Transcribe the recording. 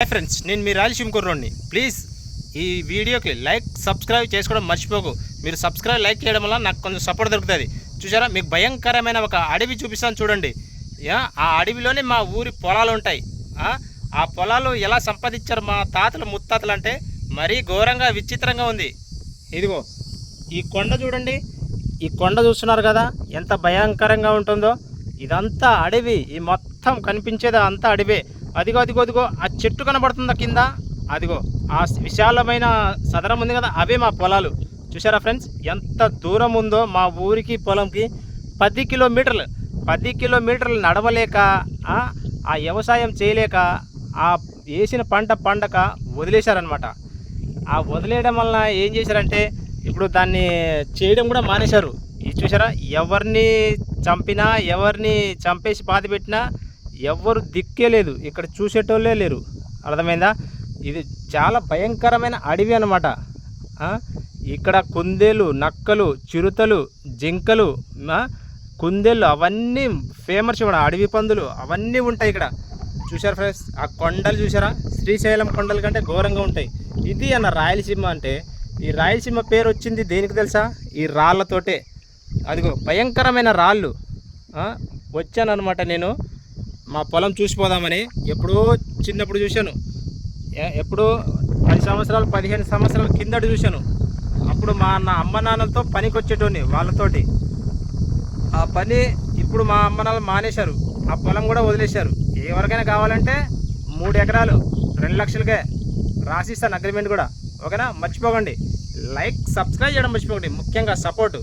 Hi friends నేను మీ Rayalaseema కుర్రోడిని. Please ఈ వీడియోకి లైక్ సబ్స్క్రైబ్ చేసుకోవడం మర్చిపోకు. మీరు సబ్స్క్రైబ్ లైక్ చేయడం వల్ల నాకు కొంచెం సపోర్ట్ దొరుకుతుంది. చూసారా? మీకు భయంకరమైన ఒక అడవి చూపిస్తాను చూడండి. ఆ అడవిలోనే మా ఊరి పొలాలు ఉంటాయి. ఆ, ఆ పొలాలు ఎలా సంపాదించారు మా తాతలు ముత్తాతలు అంటే మరీ ఘోరంగా విచిత్రంగా ఉంది. ఇదిగో ఈ కొండ చూడండి. ఈ కొండ చూస్తున్నారు కదా ఎంత భయంకరంగా ఉంటుందో. ఇదంతా అడవి. ఈ మొత్తం కనిపించేది అంతా అడవే. అదిగో అదిగో అదిగో ఆ చెట్టు కనబడుతుందా కింద? అదిగో ఆ విశాలమైన సదరం ఉంది కదా అవే మా పొలాలు. చూసారా ఫ్రెండ్స్? ఎంత దూరం ఉందో మా ఊరికి పొలంకి పది కిలోమీటర్లు. పది కిలోమీటర్లు నడవలేక ఆ, వ్యవసాయం చేయలేక ఆ వేసిన పంట పండక వదిలేశారనమాట ఆ వదిలేయడం వలన ఏం చేశారంటే ఇప్పుడు దాన్ని చేయడం కూడా మానేశారు. ఇది చూసారా ఎవరిని చంపినా ఎవరిని చంపేసి పాతి పెట్టినా ఎవరు దిక్కే లేదు. ఇక్కడ చూసేటోళ్ళే లేరు. అర్థమైందా? ఇది చాలా భయంకరమైన అడవి అనమాట ఇక్కడ కుందేలు నక్కలు చిరుతలు జింకలు కుందేళ్ళు అవన్నీ ఫేమస్ కూడా అడవి పందులు అవన్నీ ఉంటాయి ఇక్కడ. చూసారా ఫ్రెండ్స్? ఆ కొండలు చూసారా శ్రీశైలం కొండల కంటే ఘోరంగా ఉంటాయి. ఇది అన్న రాయలసీమ అంటే ఈ రాయలసీమ పేరు వచ్చింది దేనికి తెలుసా? ఈ రాళ్ళతోటే. అదిగో భయంకరమైన రాళ్ళు. వచ్చాను అనమాట నేను. మా పొలం చూసిపోదామని ఎప్పుడో చిన్నప్పుడు చూశాను. ఎప్పుడో పది సంవత్సరాలు పదిహేను సంవత్సరాల కిందట చూశాను. అప్పుడు మా నా అమ్మ నాన్నలతో పనికి వచ్చేటోని వాళ్ళతోటి. ఆ పని ఇప్పుడు మా అమ్మ నాన్న మానేశారు. ఆ పొలం కూడా వదిలేశారు. ఎవరికైనా కావాలంటే మూడు ఎకరాలు రెండు లక్షలకే రాసిస్తాను అగ్రిమెంట్ కూడా. ఓకేనా? మర్చిపోకండి. లైక్ సబ్స్క్రైబ్ చేయడం మర్చిపోకండి. ముఖ్యంగా సపోర్టు.